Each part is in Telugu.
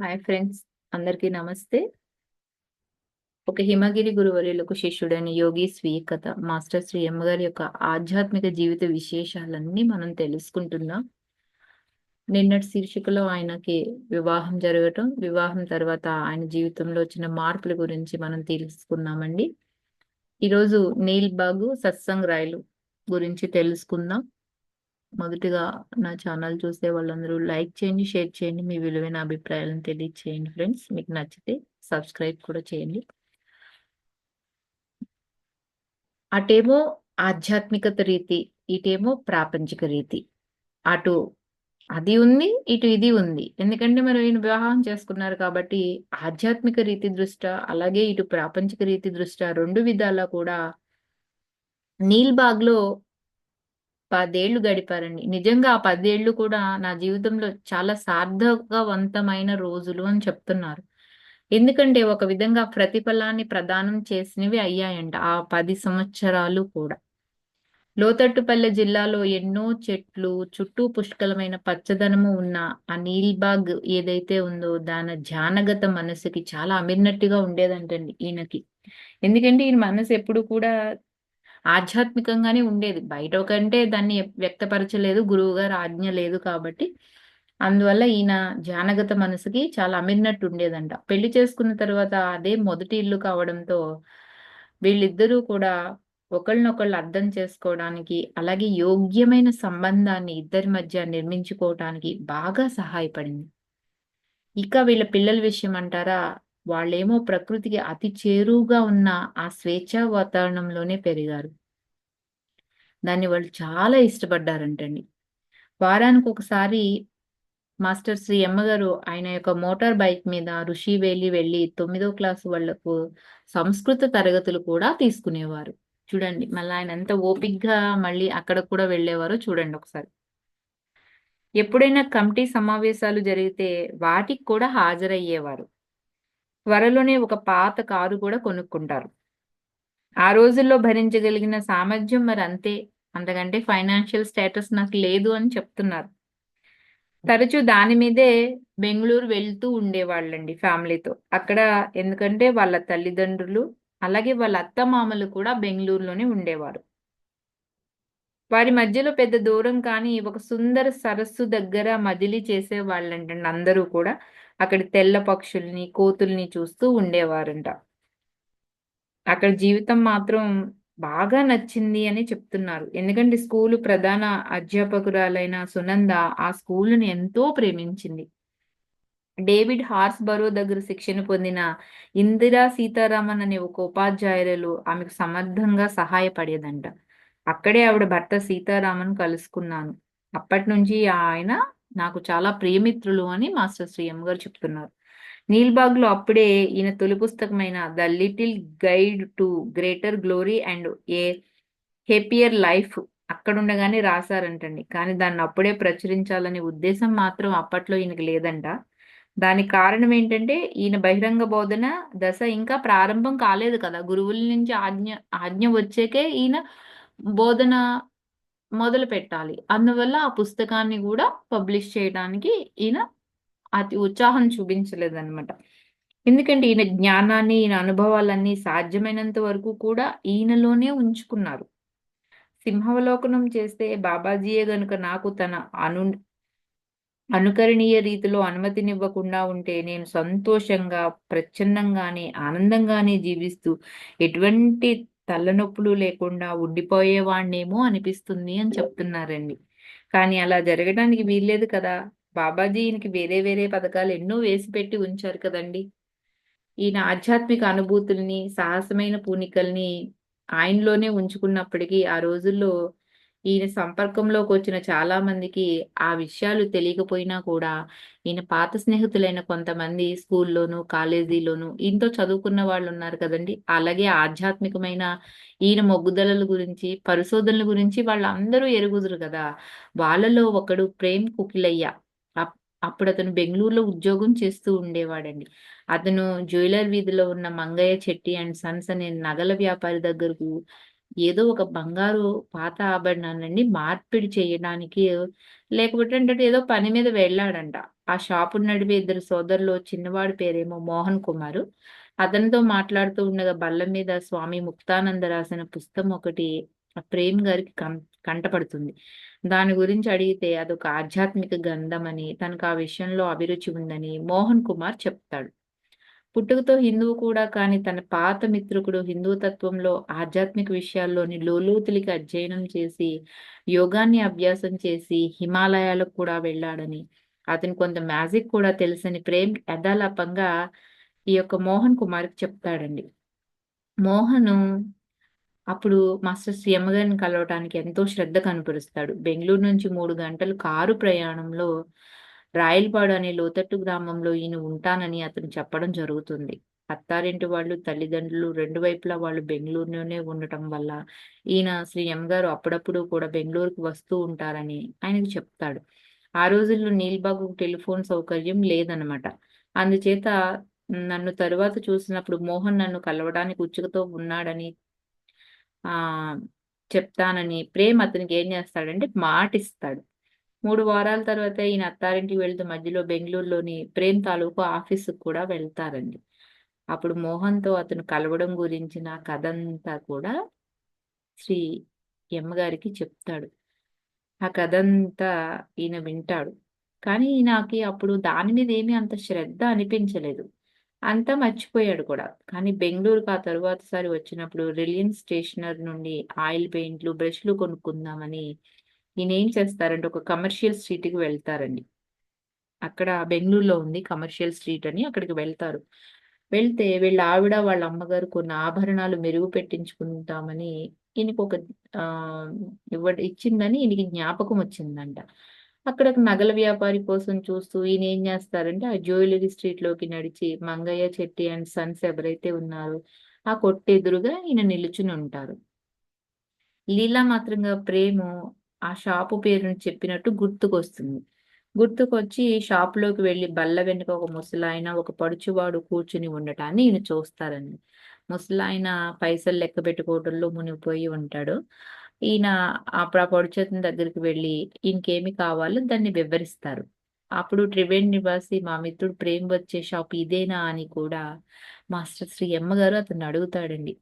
హాయ్ ఫ్రెండ్స్ అందరికీ నమస్తే. ఒక హిమగిరి గురువర్యులకు శిష్యుడైన యోగి స్వీయ కథ మాస్టర్ శ్రీ అమ్మగారి యొక్క ఆధ్యాత్మిక జీవిత విశేషాలన్నీ మనం తెలుసుకుంటున్నాం. నిన్నటి శీర్షికలో ఆయనకి వివాహం జరగటం వివాహం తర్వాత ఆయన జీవితంలో వచ్చిన మార్పుల గురించి మనం తెలుసుకున్నామండి. ఈరోజు నీల్ బాగు సత్సంగ్ రాయలు గురించి తెలుసుకుందాం. మొదటిగా నా ఛానల్ చూసే వాళ్ళందరూ లైక్ చేయండి షేర్ చేయండి మీ విలువైన అభిప్రాయాలను తెలియచేయండి ఫ్రెండ్స్. మీకు నచ్చితే సబ్స్క్రైబ్ కూడా చేయండి. అటేమో ఆధ్యాత్మికత రీతి ఇటేమో ప్రాపంచిక రీతి. అటు అది ఉంది ఇటు ఇది ఉంది. ఎందుకంటే మరి ఈయన వివాహం చేసుకున్నారు కాబట్టి ఆధ్యాత్మిక రీతి దృష్ట్యా అలాగే ఇటు ప్రాపంచిక రీతి దృష్ట్యా రెండు విధాలా కూడా నీల్బాగ్లో పదేళ్ళు గడిపారండి. నిజంగా ఆ పదేళ్ళు కూడా నా జీవితంలో చాలా సార్థకవంతమైన రోజులు అని చెప్తున్నారు. ఎందుకంటే ఒక విధంగా ప్రతిఫలాన్ని ప్రదానం చేసినవి అయ్యాయంట ఆ పది సంవత్సరాలు కూడా. లోతట్టుపల్లె జిల్లాలో ఎన్నో చెట్లు చుట్టూ పుష్కలమైన పచ్చదనము ఉన్న ఆ నీల్బాగ్ ఏదైతే ఉందో దాని ధ్యానగత మనసుకి చాలా అమిరినట్టుగా ఉండేదంటండి ఈయనకి. ఎందుకంటే ఈయన మనసు ఎప్పుడు కూడా ఆధ్యాత్మికంగానే ఉండేది. బయట ఒకంటే దాన్ని వ్యక్తపరచలేదు గురువు గారు ఆజ్ఞ లేదు కాబట్టి. అందువల్ల ఈయన జానగత మనసుకి చాలా అమిరినట్టు ఉండేదంట. పెళ్ళి చేసుకున్న తర్వాత అదే మొదటి ఇల్లు కావడంతో వీళ్ళిద్దరూ కూడా ఒకళ్ళనొకళ్ళు అర్థం చేసుకోవడానికి అలాగే యోగ్యమైన సంబంధాన్ని ఇద్దరి మధ్య నిర్మించుకోవటానికి బాగా సహాయపడింది. ఇక వీళ్ళ పిల్లల విషయం అంటారా? వాళ్ళేమో ప్రకృతికి అతి చేరువుగా ఉన్న ఆ స్వేచ్ఛా వాతావరణంలోనే పెరిగారు. దాన్ని వాళ్ళు చాలా ఇష్టపడ్డారంటండి. వారానికి ఒకసారి మాస్టర్ శ్రీ అమ్మగారు ఆయన యొక్క మోటార్ బైక్ మీద ఋషివేలి వెళ్ళి తొమ్మిదో క్లాసు వాళ్ళకు సంస్కృత తరగతులు కూడా తీసుకునేవారు. చూడండి మళ్ళీ ఆయన ఎంత ఓపిక్గా మళ్ళీ అక్కడ కూడా వెళ్ళేవారో చూడండి ఒకసారి. ఎప్పుడైనా కమిటీ సమావేశాలు జరిగితే వాటికి కూడా హాజరయ్యేవారు. త్వరలోనే ఒక పాత కారు కూడా కొనుక్కుంటారు. ఆ రోజుల్లో భరించగలిగిన సామర్థ్యం మరి అంతే. అంతకంటే ఫైనాన్షియల్ స్టేటస్ నాకు లేదు అని చెప్తున్నారు. తరచూ దాని మీదే బెంగళూరు వెళ్తూ ఉండేవాళ్ళండి ఫ్యామిలీతో. అక్కడ ఎందుకంటే వాళ్ళ తల్లిదండ్రులు అలాగే వాళ్ళ అత్తమామలు కూడా బెంగళూరులోనే ఉండేవారు. వారి మధ్యలో పెద్ద దూరం కానీ ఒక సుందర సరస్సు దగ్గర మదిలి చేసే వాళ్ళంటండి అందరూ కూడా. అక్కడ తెల్ల పక్షుల్ని కోతుల్ని చూస్తూ ఉండేవారంట. అక్కడ జీవితం మాత్రం బాగా నచ్చింది అని చెప్తున్నారు. ఎందుకంటే స్కూలు ప్రధాన అధ్యాపకురాలైన సునంద ఆ స్కూలును ఎంతో ప్రేమించింది. డేవిడ్ హార్స్ బరో దగ్గర శిక్షణ పొందిన ఇందిరా సీతారామన్ అనే ఒక ఉపాధ్యాయురాలు ఆమెకు సమర్థంగా సహాయపడేదంట. అక్కడే ఆవిడ భర్త సీతారామన్ కలుసుకున్నాను. అప్పటి నుంచి ఆయన నాకు చాలా ప్రియమిత్రులు అని మాస్టర్ శ్రీ ఎం గారు చెప్తున్నారు. నీల్బాగ్లో అప్పుడే ఈయన తొలి పుస్తకమైన the little guide to greater glory and a happier life అక్కడుండగానే రాశారంటండి. కానీ దాన్ని అప్పుడే ప్రచురించాలనే ఉద్దేశం మాత్రం అప్పట్లో ఈయనకి లేదంట. దానికి కారణం ఏంటంటే ఈయన బహిరంగ బోధన దశ ఇంకా ప్రారంభం కాలేదు కదా. గురువుల నుంచి ఆజ్ఞ ఆజ్ఞ వచ్చేకే ఈయన బోధన మొదలు పెట్టాలి. అందువల్ల ఆ పుస్తకాన్ని కూడా పబ్లిష్ చేయడానికి ఈయన అతి ఉత్సాహం చూపించలేదన్నమాట. ఎందుకంటే ఈయన జ్ఞానాన్ని ఈయన అనుభవాలన్నీ సాధ్యమైనంత వరకు కూడా ఈయనలోనే ఉంచుకున్నారు. సింహావలోకనం చేస్తే బాబాజీయే గనుక నాకు తన అను అనుకరణీయ రీతిలో అనుమతినివ్వకుండా ఉంటే నేను సంతోషంగా ప్రచ్ఛన్నంగానే ఆనందంగానే జీవిస్తూ ఎటువంటి తలనొప్పులు లేకుండా ఉండిపోయేవాణ్ణేమో అనిపిస్తుంది అని చెప్తున్నారండి. కానీ అలా జరగడానికి వీల్లేదు కదా. బాబాజీ వేరే వేరే పథకాలు ఎన్నో వేసి పెట్టి ఉంచారు కదండి. ఈయన ఆధ్యాత్మిక అనుభూతుల్ని సాహసమైన పూనికల్ని ఆయనలోనే ఉంచుకున్నప్పటికీ ఆ రోజుల్లో ఈయన సంపర్కంలోకి వచ్చిన చాలా మందికి ఆ విషయాలు తెలియకపోయినా కూడా ఈయన పాత స్నేహితులైన కొంతమంది స్కూల్లోను కాలేజీలోను ఈయనతో చదువుకున్న వాళ్ళు ఉన్నారు కదండి. అలాగే ఆధ్యాత్మికమైన ఈయన మొగ్గుదలల గురించి పరిశోధనల గురించి వాళ్ళందరూ ఎరుగుదురు కదా. వాళ్ళలో ఒకడు ప్రేమ్ కుకిలయ్య. అప్పుడు అతను బెంగళూరులో ఉద్యోగం చేస్తూ ఉండేవాడండి. అతను జ్యువెలర్ వీధిలో ఉన్న మంగయ్య చెట్టి అండ్ సన్స్ అనే నగల వ్యాపారి దగ్గరకు ఏదో ఒక బంగారు పాత ఆభరణాలన్నీ మార్పిడి చేయడానికి లేకపోతే అంటే ఏదో పని మీద వెళ్ళాడంట. ఆ షాపు నడిపే ఇద్దరు సోదరులు చిన్నవాడి పేరేమో మోహన్ కుమారు. అతనితో మాట్లాడుతూ ఉండగా బల్ల మీద స్వామి ముక్తానంద రాసిన పుస్తకం ఒకటి ప్రేమ్ గారికి కం కంటపడుతుంది. దాని గురించి అడిగితే అదొక ఆధ్యాత్మిక గంధమని తనకు ఆ విషయంలో అభిరుచి ఉందని మోహన్ కుమార్ చెప్తాడు. పుట్టుకతో హిందువు కూడా కాని తన పాత మిత్రుకుడు హిందూ తత్వంలో ఆధ్యాత్మిక విషయాల్లోని లోలోతులికి అధ్యయనం చేసి, యోగాన్ని అభ్యాసం చేసి హిమాలయాలకు కూడా వెళ్ళాడని, అతని కొంత మ్యాజిక్ కూడా తెలుసని ప్రేమ్ యథాలాపంగా ఈ యొక్క మోహన్ కుమార్‌కి చెప్తాడండి. మోహను అప్పుడు మాస్టర్ శ్రీయమ్మ కలవటానికి ఎంతో శ్రద్ధ కనపరుస్తాడు. బెంగళూరు నుంచి మూడు గంటలు కారు ప్రయాణంలో రాయలపాడు అనే లోతట్టు గ్రామంలో ఈయన ఉంటానని అతను చెప్పడం జరుగుతుంది. అత్తారింటి వాళ్ళు, తల్లిదండ్రులు రెండు వైపులా వాళ్ళు బెంగళూరులోనే ఉండటం వల్ల ఈయన శ్రీ ఎం గారు అప్పుడప్పుడు కూడా బెంగళూరుకు వస్తూ ఉంటారని ఆయనకి చెప్తాడు. ఆ రోజుల్లో నీల్బాబు టెలిఫోన్ సౌకర్యం లేదనమాట. అందుచేత నన్ను తరువాత చూసినప్పుడు మోహన్ నన్ను కలవడానికి ఉత్సుకతో ఉన్నాడని ఆ చెప్తానని ప్రేమ్ అతనికి ఏం చేస్తాడంటే మాటిస్తాడు. మూడు వారాల తర్వాత ఈయన అత్తారింటికి వెళ్తూ మధ్యలో బెంగళూరులోని ప్రేమ్ తాలూకు ఆఫీసుకు కూడా వెళ్తారండి. అప్పుడు మోహన్‌తో అతను కలవడం గురించిన కథ అంతా కూడా శ్రీ ఎమ్మగారికి చెప్తాడు. ఆ కథ అంతా ఈయన వింటాడు. కానీ ఈయనకి అప్పుడు దాని మీద ఏమీ అంత శ్రద్ధ అనిపించలేదు. అంతా మర్చిపోయాడు కూడా. కానీ బెంగళూరుకు ఆ తరువాతసారి వచ్చినప్పుడు రిలయన్స్ స్టేషనర్ నుండి ఆయిల్ పెయింట్లు, బ్రష్‌లు కొనుక్కుందామని ఈయనేం చేస్తారంటే ఒక కమర్షియల్ స్ట్రీట్‌కి వెళ్తారండి. అక్కడ బెంగళూరులో ఉంది కమర్షియల్ స్ట్రీట్ అని అక్కడికి వెళ్తారు. వెళ్తే వీళ్ళ ఆవిడ, వాళ్ళ అమ్మగారు కొన్ని ఆభరణాలు మెరుగు పెట్టించుకుంటామని ఈయనకు ఒక ఇవ్వడం ఇచ్చిందని ఈయనకి జ్ఞాపకం వచ్చిందంట. అక్కడ నగల వ్యాపారి కోసం చూస్తూ ఈయన ఏం చేస్తారంటే ఆ జ్యువెల్లరీ స్ట్రీట్‌లోకి నడిచి మంగయ్య చెట్టి అండ్ సన్స్ ఎవరైతే ఉన్నారో ఆ కొట్టెదురుగా ఈయన నిలుచుని ఉంటారు. లీలా మాత్రంగా ప్రేమ ఆ షాపు పేరుని చెప్పినట్టు గుర్తుకొస్తుంది. గుర్తుకొచ్చి షాపులోకి వెళ్ళి బల్ల వెనుక ఒక ముసలాయన, ఒక పడుచువాడు కూర్చుని ఉండటాన్ని ఈయన చూస్తారండి. ముసలాయన పైసలు లెక్క పెట్టుకోవడంలో మునిగిపోయి ఉంటాడు. ఈయన అప్పుడు ఆ పడుచతని దగ్గరికి వెళ్ళి ఇంకేమి కావాలో దాన్ని వివరిస్తారు. అప్పుడు త్రివేణి నివాసి మా మిత్రుడు ప్రేమ్ వచ్చే షాప్ ఇదేనా అని కూడా మాస్టర్ శ్రీ అమ్మగారు అతను అడుగుతాడండి.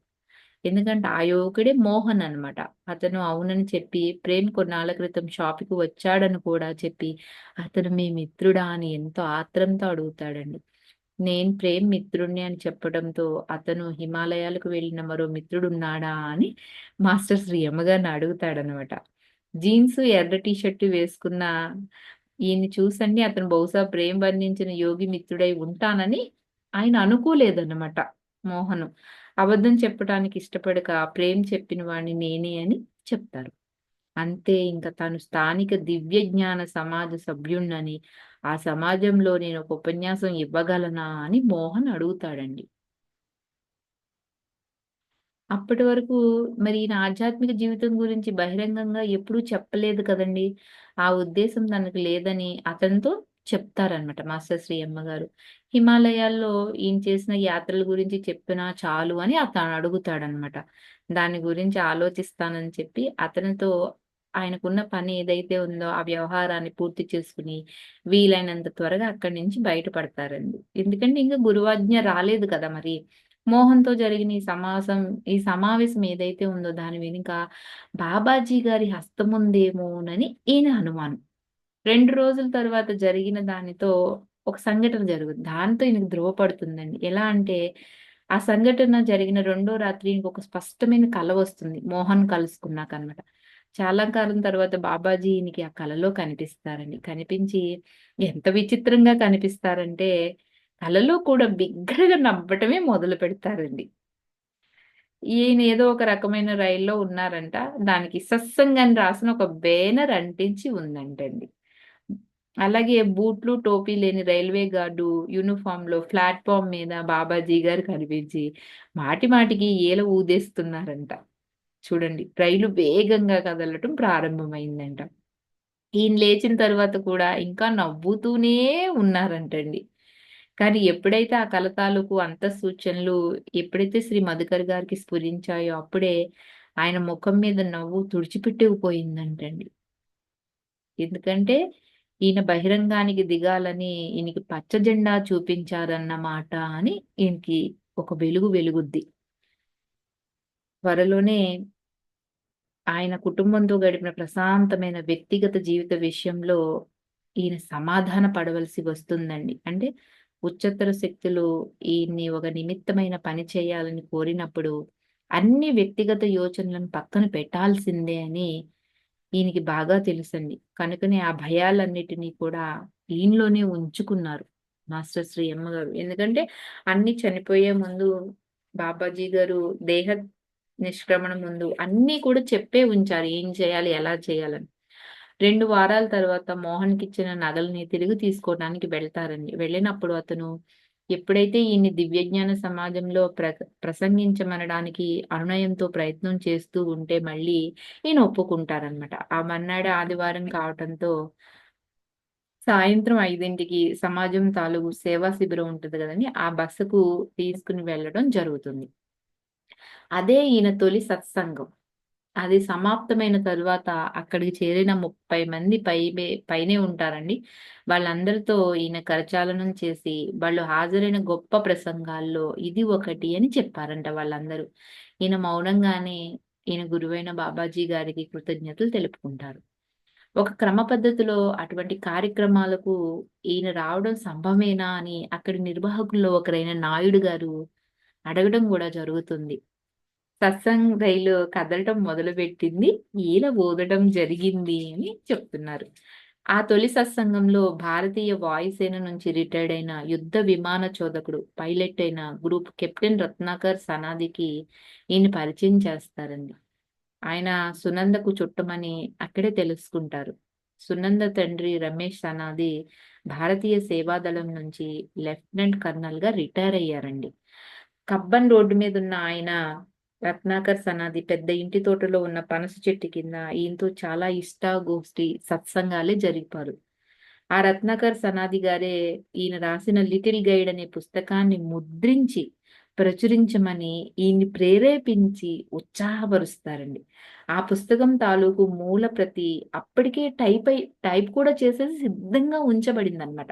ఎందుకంటే ఆ యువకుడే మోహన్ అన్నమాట. అతను అవునని చెప్పి ప్రేమ్ కొన్నాళ్ళ క్రితం షాప్‌కి వచ్చాడని కూడా చెప్పి అతను మీ మిత్రుడా అని ఎంతో ఆత్రంతో అడుగుతాడండి. నేను ప్రేమ్ మిత్రుణ్ణి అని చెప్పడంతో అతను హిమాలయాలకు వెళ్ళిన మరో మిత్రుడున్నాడా అని మాస్టర్ శ్రీ అమ్మగారిని అడుగుతాడనమాట. జీన్స్, ఎర్ర టీ షర్ట్ వేసుకున్న ఈయన్ని చూసండి అతను బహుశా ప్రేమ్ వర్ణించిన యోగి మిత్రుడై ఉంటానని ఆయన అనుకోలేదన్నమాట మోహను. అబద్ధం చెప్పటానికి ఇష్టపడక ప్రేమ్ చెప్పిన వాడిని నేనే అని చెప్తారు. అంతే ఇంకా తాను స్థానిక దివ్య జ్ఞాన సమాజ సభ్యుణ్ణని ఆ సమాజంలో నేను ఒక ఉపన్యాసం ఇవ్వగలనా అని మోహన్ అడుగుతాడండి. అప్పటి వరకు మరి ఈయన ఆధ్యాత్మిక జీవితం గురించి బహిరంగంగా ఎప్పుడూ చెప్పలేదు కదండీ! ఆ ఉద్దేశం తనకు లేదని అతనితో చెప్తారనమాట మాస్టర్ శ్రీ అమ్మగారు. హిమాలయాల్లో ఈయన చేసిన యాత్రల గురించి చెప్పినా చాలు అని అతను అడుగుతాడనమాట. దాని గురించి ఆలోచిస్తానని చెప్పి అతనితో ఆయనకున్న పని ఏదైతే ఉందో ఆ వ్యవహారాన్ని పూర్తి చేసుకుని వీలైనంత త్వరగా అక్కడి నుంచి బయటపడతారండి. ఎందుకంటే ఇంకా గురువాజ్ఞ రాలేదు కదా మరి. మోహన్‌తో జరిగిన ఈ సమాసం ఈ సమావేశం ఏదైతే ఉందో దాని వెనుక బాబాజీ గారి హస్తం ఉందేమోనని ఈయన అనుమానం. రెండు రోజుల తర్వాత జరిగిన దానితో ఒక సంఘటన జరుగుతుంది దాంతో ఈయనకు ధృవపడుతుందండి. ఎలా అంటే ఆ సంఘటన జరిగిన రెండో రాత్రి ఒక స్పష్టమైన కళ వస్తుంది. మోహన్ కలుసుకున్నాకనమాట. చాలా కాలం తర్వాత బాబాజీ ఈయనకి ఆ కలలో కనిపిస్తారండి. కనిపించి ఎంత విచిత్రంగా కనిపిస్తారంటే కలలో కూడా బిగ్గరగా నవ్వటమే మొదలు పెడతారండి ఈయన ఏదో ఒక రకమైన రైల్లో ఉన్నారంట. దానికి సత్సంగ్ అని రాసిన ఒక బేనర్ అంటించి ఉందంటండి. అలాగే బూట్లు, టోపీ లేని రైల్వే గార్డు యూనిఫామ్లో ప్లాట్ఫామ్ మీద బాబాజీ గారు కనిపించి మాటి మాటికి ఏల ఊదేస్తున్నారంట. చూడండి రైలు వేగంగా కదలటం ప్రారంభమైందంట. ఈయన లేచిన తర్వాత కూడా ఇంకా నవ్వుతూనే ఉన్నారంటండి. కానీ ఎప్పుడైతే ఆ కలతాలకు అంత సూచనలు ఎప్పుడైతే శ్రీ మధుకర్ గారికి స్ఫురించాయో అప్పుడే ఆయన ముఖం మీద నవ్వు తుడిచిపెట్టుకుపోయిందంటండి. ఎందుకంటే ఈయన బహిరంగానికి దిగాలని ఈయనకి పచ్చ జెండా చూపించారన్నమాట అని ఈయనకి ఒక వెలుగు వెలుగుద్ది. త్వరలోనే ఆయన కుటుంబంతో గడిపిన ప్రశాంతమైన వ్యక్తిగత జీవిత విషయంలో ఈయన సమాధాన పడవలసి వస్తుందండి. అంటే ఉच्चతర శక్తులు ఈయన్ని ఒక నిమిత్తమైన పని చేయాలని కోరినప్పుడు అన్ని వ్యక్తిగత యోచనలను పక్కన పెట్టాల్సిందే అని ఈయనకి బాగా తెలుసండి. కనుకనే ఆ భయాలన్నిటిని కూడా ఈయనలోనే ఉంచుకున్నారు మాస్టర్ శ్రీ అమ్మగారు ఎందుకంటే అన్ని చనిపోయే ముందు బాబాజీ గారు దేహ నిష్క్రమణ ముందు అన్నీ కూడా చెప్పే ఉంచారు. ఏం చేయాలి? ఎలా చేయాలని. రెండు వారాల తర్వాత మోహన్‌కిచ్చిన నగల్ని తిరిగి తీసుకోవడానికి వెళ్తారండి. వెళ్ళినప్పుడు అతను ఎప్పుడైతే ఈయన్ని దివ్యజ్ఞాన సమాజంలో ప్ర ప్రసంగించమనడానికి అనునయంతో ప్రయత్నం చేస్తూ ఉంటే మళ్ళీ ఈయన ఒప్పుకుంటారనమాట. ఆ మర్నాడు ఆదివారం కావటంతో సాయంత్రం ఐదింటికి సమాజం తాలూకు సేవా శిబిరం ఉంటుంది కదండి ఆ బస్సుకు తీసుకుని వెళ్ళడం జరుగుతుంది. అదే ఈయన తొలి సత్సంగం. అది సమాప్తమైన తరువాత అక్కడికి చేరిన 30 మంది పై పైనే ఉంటారండి. వాళ్ళందరితో ఈయన కరచాలనం చేసి, వాళ్ళు హాజరైన గొప్ప ప్రసంగాల్లో ఇది ఒకటి అని చెప్పారంట వాళ్ళందరూ. ఈయన మౌనంగానే ఈయన గురువైన బాబాజీ గారికి కృతజ్ఞతలు తెలుపుకుంటారు. ఒక క్రమ పద్ధతిలో అటువంటి కార్యక్రమాలకు ఈయన రావడం సంభవమేనా అని అక్కడి నిర్వాహకుల్లో ఒకరైన నాయుడు గారు అడగడం కూడా జరుగుతుంది. సత్సంగ్ రైలు కదలటం మొదలుపెట్టింది. ఈల ఊదడం జరిగింది అని చెప్తున్నారు. ఆ తొలి సత్సంగంలో భారతీయ వాయుసేన నుంచి రిటైర్డ్ అయిన యుద్ధ విమాన చోదకుడు, పైలట్ అయిన గ్రూప్ కెప్టెన్ రత్నాకర్ సనాదికి ఈయన్ని పరిచయం చేస్తారండి. ఆయన సునందకు చుట్టమని అక్కడే తెలుసుకుంటారు. సునంద తండ్రి రమేష్ సనాది భారతీయ సేవాదళం నుంచి లెఫ్టినెంట్ కర్నల్‌గా రిటైర్ అయ్యారండి. కబ్బన్ రోడ్డు మీద ఉన్న ఆయన రత్నాకర్ సనాది పెద్ద ఇంటి తోటలో ఉన్న పనస చెట్టు కింద ఈయనతో చాలా ఇష్టాగోష్ఠి సత్సంగాలే జరిపారు. ఆ రత్నాకర్ సనాది గారే ఈయన రాసిన 'లిటిల్ గైడ్' అనే పుస్తకాన్ని ముద్రించి ప్రచురించమని ఈయన్ని ప్రేరేపించి ఉత్సాహపరుస్తారండి. ఆ పుస్తకం తాలూకు మూల ప్రతి అప్పటికే టైప్ అయి టైప్ కూడా చేసేసి సిద్ధంగా ఉంచబడిందనమాట.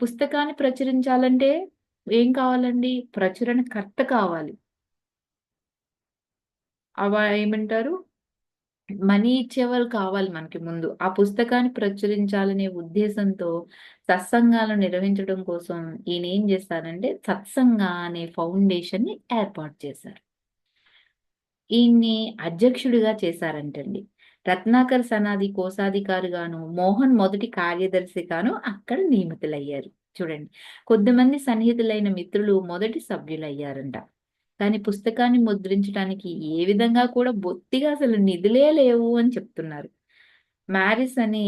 పుస్తకాన్ని ప్రచురించాలంటే ఏం కావాలండి? ప్రచురణకర్త కావాలి. అవ ఏమంటారు? మనీ ఇచ్చేవాళ్ళు కావాలి మనకి ముందు. ఆ పుస్తకాన్ని ప్రచురించాలనే ఉద్దేశంతో సత్సంగాలు నిర్వహించడం కోసం ఈయనేం చేస్తారంటే సత్సంగ అనే ఫౌండేషన్‌ని ఏర్పాటు చేశారు. ఈయన్ని అధ్యక్షుడిగా చేశారంటండి. రత్నాకర్ సనాది కోశాధికారిగాను, మోహన్ మొదటి కార్యదర్శిగాను అక్కడ నియమితులయ్యారు. చూడండి. కొద్దిమంది సన్నిహితులైన మిత్రులు మొదటి సభ్యులయ్యారంట. కానీ పుస్తకాన్ని ముద్రించడానికి ఏ విధంగా కూడా బొత్తిగా అసలు నిధులే లేవు అని చెప్తున్నారు. మ్యారిస్ అని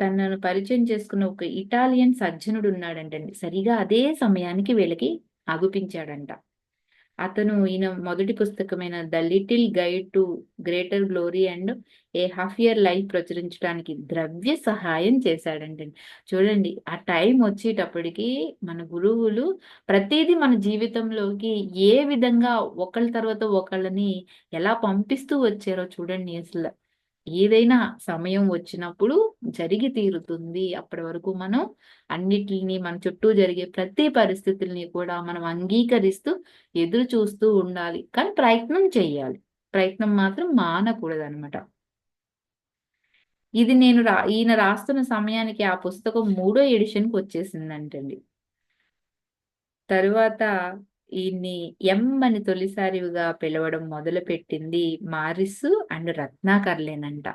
తనను పరిచయం చేసుకున్న ఒక ఇటాలియన్ సజ్జనుడున్నాడంటండి. సరిగా అదే సమయానికి వీళ్ళకి అగుపించాడంట. అతను ఈయన మొదటి పుస్తకమైన 'the little guide to greater glory and a happier life' ప్రచురించడానికి ద్రవ్య సహాయం చేశాడంటండి. చూడండి ఆ టైం వచ్చేటప్పటికి మన గురువులు ప్రతిదీ మన జీవితంలోకి ఏ విధంగా ఒకళ్ళ తర్వాత ఒకళ్ళని ఎలా పంపిస్తూ వచ్చారో చూడండి అసలు ఏదైనా సమయం వచ్చినప్పుడు జరిగి తీరుతుంది. అప్పటి వరకు మనం అన్నిటిని మన చుట్టూ జరిగే ప్రతి పరిస్థితుల్ని కూడా మనం అంగీకరిస్తూ ఎదురు చూస్తూ ఉండాలి. కానీ ప్రయత్నం చేయాలి. ప్రయత్నం మాత్రం మానకూడదనమాట. ఇది నేను రా ఈయన రాస్తున్న సమయానికి ఆ పుస్తకం మూడో ఎడిషన్కి వచ్చేసిందంటండి తరువాత ఈయన్ని ఎం అని తొలిసారిగా పిలవడం మొదలుపెట్టింది మారిస్ అండ్ రత్నాకర్‌లేనంట.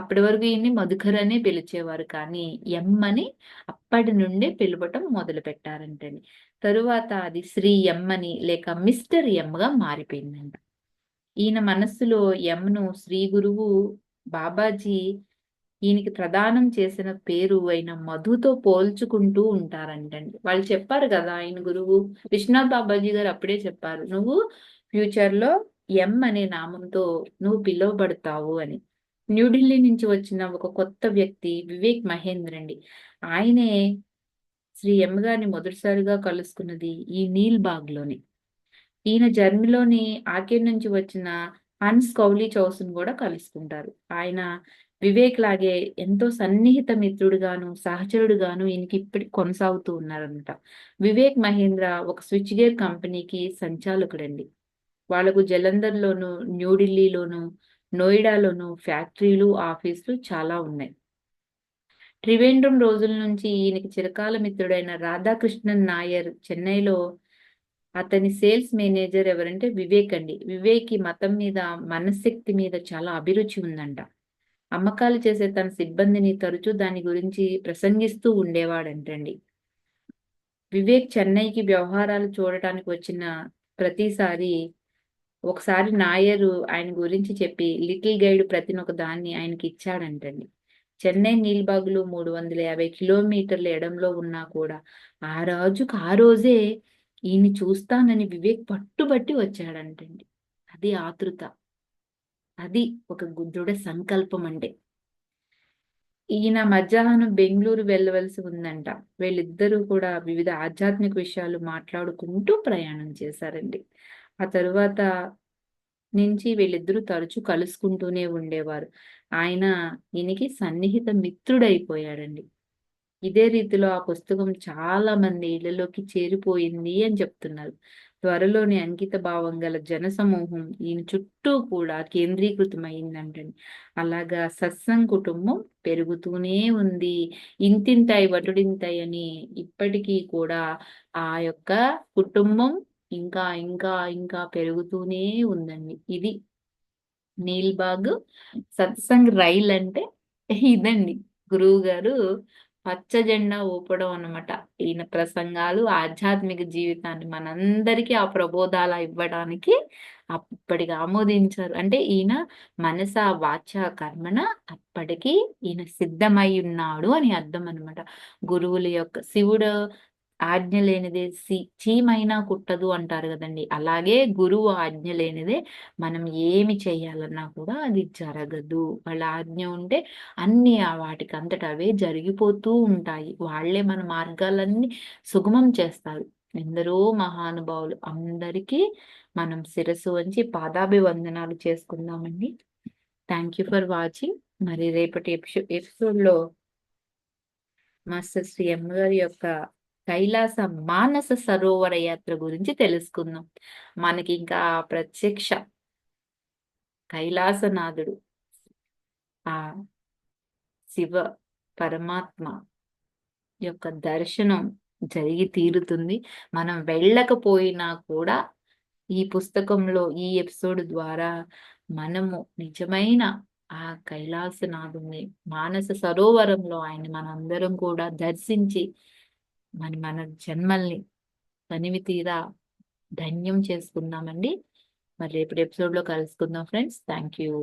అప్పటి వరకు ఈయన్ని మధుకర్ అనే పిలిచేవారు. కానీ ఎం అని అప్పటి నుండే పిలవటం మొదలు పెట్టారంటండి తరువాత అది శ్రీ ఎం అని లేక మిస్టర్ ఎమ్గా మారిపోయిందంట. ఈయన మనస్సులో ఎంను శ్రీ గురువు బాబాజీ ఈయనకి ప్రదానం చేసిన పేరు అయిన మధుతో పోల్చుకుంటూ ఉంటారంటండి. వాళ్ళు చెప్పారు కదా ఆయన గురువు విశ్వనాథ్ బాబాజీ గారు అప్పుడే చెప్పారు. "నువ్వు ఫ్యూచర్‌లో ఎం అనే నామంతో నువ్వు పిలువబడతావు" అని. న్యూఢిల్లీ నుంచి వచ్చిన ఒక కొత్త వ్యక్తి వివేక్ మహేంద్ర అండి. ఆయనే శ్రీ ఎమ్మగారిని మొదటిసారిగా కలుసుకున్నది ఈ నీల్ బాగ్లోని ఈయన జర్మనీలోని ఆకెన్ నుంచి వచ్చిన హన్స్ కౌలీ చౌస్ను కూడా కలుసుకుంటారు. ఆయన వివేక్ లాగే ఎంతో సన్నిహిత మిత్రుడుగాను, సహచరుడుగాను ఈయనకి ఇప్పటికి కొనసాగుతూ ఉన్నారనమాట. వివేక్ మహేంద్ర ఒక స్విచ్ గేర్ కంపెనీకి సంచాలకుడండి. వాళ్ళకు జలంధర్‌లోను, న్యూఢిల్లీలోను, నోయిడాలోనూ ఫ్యాక్టరీలు, ఆఫీసులు చాలా ఉన్నాయి. త్రివేంద్రం రోజుల నుంచి ఈయనకి చిరకాల మిత్రుడైన రాధాకృష్ణన్ నాయర్ చెన్నైలో అతని సేల్స్ మేనేజర్ ఎవరంటే వివేక్ అండి. వివేక్‌కి మతం మీద, మనశ్శక్తి మీద చాలా అభిరుచి ఉందంట. అమ్మకాలు చేసే తన సిబ్బందిని తరచూ దాని గురించి ప్రసంగిస్తూ ఉండేవాడంటండి. వివేక్ చెన్నైకి వ్యవహారాలు చూడటానికి వచ్చిన ప్రతిసారి ఒకసారి నాయరు ఆయన గురించి చెప్పి లిటిల్ గైడ్ ప్రతి ఒక దాన్ని ఆయనకి ఇచ్చాడంటండి. చెన్నై నీల్బాగులు 350 కిలోమీటర్ల ఎడంలో ఉన్నా కూడా ఆ రోజుకు ఆ రోజే ఈయన్ని చూస్తానని వివేక్ పట్టుబట్టి వచ్చాడంటండి. అది ఆతృత. అది ఒక గు సంకల్పం అంటే. ఈయన మధ్యాహ్నం బెంగుళూరు వెళ్ళవలసి ఉందంట. వీళ్ళిద్దరూ కూడా వివిధ ఆధ్యాత్మిక విషయాలు మాట్లాడుకుంటూ ప్రయాణం చేశారండి. ఆ తరువాత నుంచి వీళ్ళిద్దరూ తరచూ కలుసుకుంటూనే ఉండేవారు. ఆయన ఈయనకి సన్నిహిత మిత్రుడైపోయాడండి. ఇదే రీతిలో ఆ పుస్తకం చాలా మంది ఇళ్ళలోకి చేరిపోయింది అని చెప్తున్నారు. త్వరలోని అంకిత భావం గల జనసమూహం ఈయన చుట్టూ కూడా కేంద్రీకృతమైందంటండి అలాగా సత్సంగ్ కుటుంబం పెరుగుతూనే ఉంది. ఇంతింతాయి వటుడింతాయి అని ఇప్పటికీ కూడా ఆ యొక్క కుటుంబం ఇంకా, ఇంకా, ఇంకా పెరుగుతూనే ఉందండి. ఇది నీల్‌బాగ్ సత్సంగ్ రైల్ అంటే ఇదండి. గురువు గారు పచ్చ జెండా ఊపడం అన్నమాట. ఈయన ప్రసంగాలు ఆధ్యాత్మిక జీవితాన్ని మనందరికీ ఆ ప్రబోధాల ఇవ్వడానికి అప్పటికి ఆమోదించారు. అంటే ఈయన మనస, వాచ, కర్మణ అప్పటికి ఈయన సిద్ధమై ఉన్నాడు అని అర్థం అనమాట గురువుల యొక్క శివుడు ఆజ్ఞ లేనిదే సి చీమైనా కుట్టదు అంటారు కదండి అలాగే గురువు ఆజ్ఞ లేనిదే మనం ఏమి చేయాలన్నా కూడా అది జరగదు. వాళ్ళ ఆజ్ఞ ఉంటే అన్నీ ఆ వాటికంతట అవే జరిగిపోతూ ఉంటాయి. వాళ్ళే మన మార్గాలన్నీ సుగమం చేస్తారు. ఎందరో మహానుభావులు అందరికీ మనం శిరస్సు వంచి పాదాభివందనాలు చేసుకుందామండి. Thank you for watching. మరి రేపటి ఎపిసోడ్ ఎపిసోడ్‌లో మాస్టర్ శ్రీ ఎం గారి యొక్క కైలాస మానస సరోవర యాత్ర గురించి తెలుసుకుందాం. మనకి ఇంకా ప్రత్యక్ష కైలాసనాథుడు ఆ శివ పరమాత్మ యొక్క దర్శనం జరిగి తీరుతుంది. మనం వెళ్ళకపోయినా కూడా ఈ పుస్తకంలో ఈ ఎపిసోడ్ ద్వారా మనము నిజమైన ఆ కైలాసనాథుడిని మానస సరోవరంలో ఆయన్ని మనందరం కూడా దర్శించి మరి మన జన్మల్ని తనివి తీరా ధన్యం చేసుకుందామండి. మరి రేపటి ఎపిసోడ్‌లో కలుసుకుందాం ఫ్రెండ్స్. Thank you.